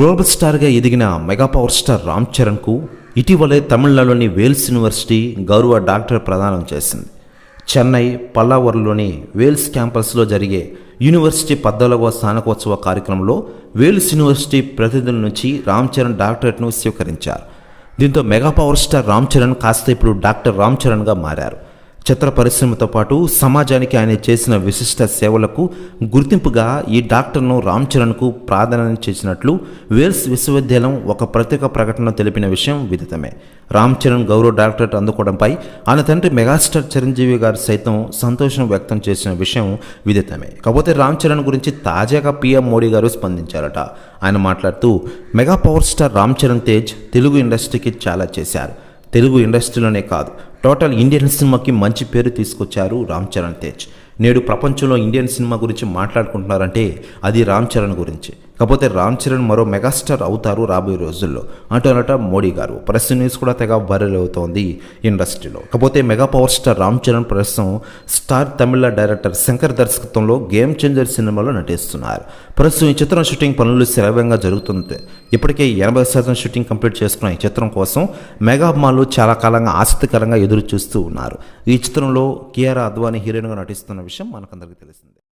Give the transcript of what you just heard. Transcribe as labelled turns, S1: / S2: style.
S1: Global స్టార్గా ఎదిగిన mega power star Ram చరణ్కు ఇటీవలే తమిళనాడులోని వేల్స్ యూనివర్సిటీ గౌరవ డాక్టర్ ప్రదానం చేసింది. చెన్నై పల్లావరంలోని వేల్స్ క్యాంపస్లో జరిగే యూనివర్సిటీ పద్నాలుగవ స్నానకోత్సవ కార్యక్రమంలో వేల్స్ యూనివర్సిటీ ప్రతినిధుల నుంచి రామ్ చరణ్ డాక్టరేట్ను స్వీకరించారు. దీంతో mega power star Ram Charan కాస్త ఇప్పుడు డాక్టర్ రామ్ చరణ్గా మారారు. చిత్ర పరిశ్రమతో పాటు సమాజానికి ఆయన చేసిన విశిష్ట సేవలకు గుర్తింపుగా ఈ డాక్టర్ను రామ్ చరణ్కు ప్రాధాన్యత చేసినట్లు వేల్స్ విశ్వవిద్యాలయం ఒక ప్రత్యేక ప్రకటనలో తెలిపిన విషయం విదితమే. రామ్ చరణ్ గౌరవ డాక్టరేట్ అందుకోవడంపై ఆయన తండ్రి మెగాస్టార్ చిరంజీవి గారు సైతం సంతోషం వ్యక్తం చేసిన విషయం విదితమే. కాకపోతే రామ్ చరణ్ గురించి తాజాగా పీఎం మోడీ గారు స్పందించారట. ఆయన మాట్లాడుతూ mega power star Ram Charan Tej Telugu ఇండస్ట్రీకి చాలా చేశారు. తెలుగు ఇండస్ట్రీలోనే కాదు టోటల్ ఇండియన్ సినిమాకి మంచి పేరు తీసుకొచ్చారు రామ్ చరణ్ తేజ్. నేడు ప్రపంచంలో ఇండియన్ సినిమా గురించి మాట్లాడుకుంటున్నారంటే అది రామ్ చరణ్ గురించి. కాకపోతే రామ్ చరణ్ మరో మెగాస్టార్ అవుతారు రాబోయే రోజుల్లో. అంటున్నట మోడీ గారు. ప్రస్తుత న్యూస్ కూడా తెగ వైరల్ అవుతోంది ఇండస్ట్రీలో. కాకపోతే mega power star Ram Charan ప్రస్తుతం స్టార్ తమిళ డైరెక్టర్ శంకర్ దర్శకత్వంలో గేమ్ చేంజర్ సినిమాలో నటిస్తున్నారు. ప్రస్తుతం ఈ చిత్రం షూటింగ్ పనులు శరవేగంగా జరుగుతుంది ఇప్పటికే ఎనభై శాతం షూటింగ్ కంప్లీట్ చేసుకున్న ఈ చిత్రం కోసం మెగా అభిమానులు చాలా కాలంగా ఆసక్తికరంగా ఎదురు చూస్తూ ఉన్నారు. ఈ చిత్రంలో కియారా అద్వానీ హీరోయిన్గా నటిస్తున్న విషయం మనకందరికీ తెలిసిందే.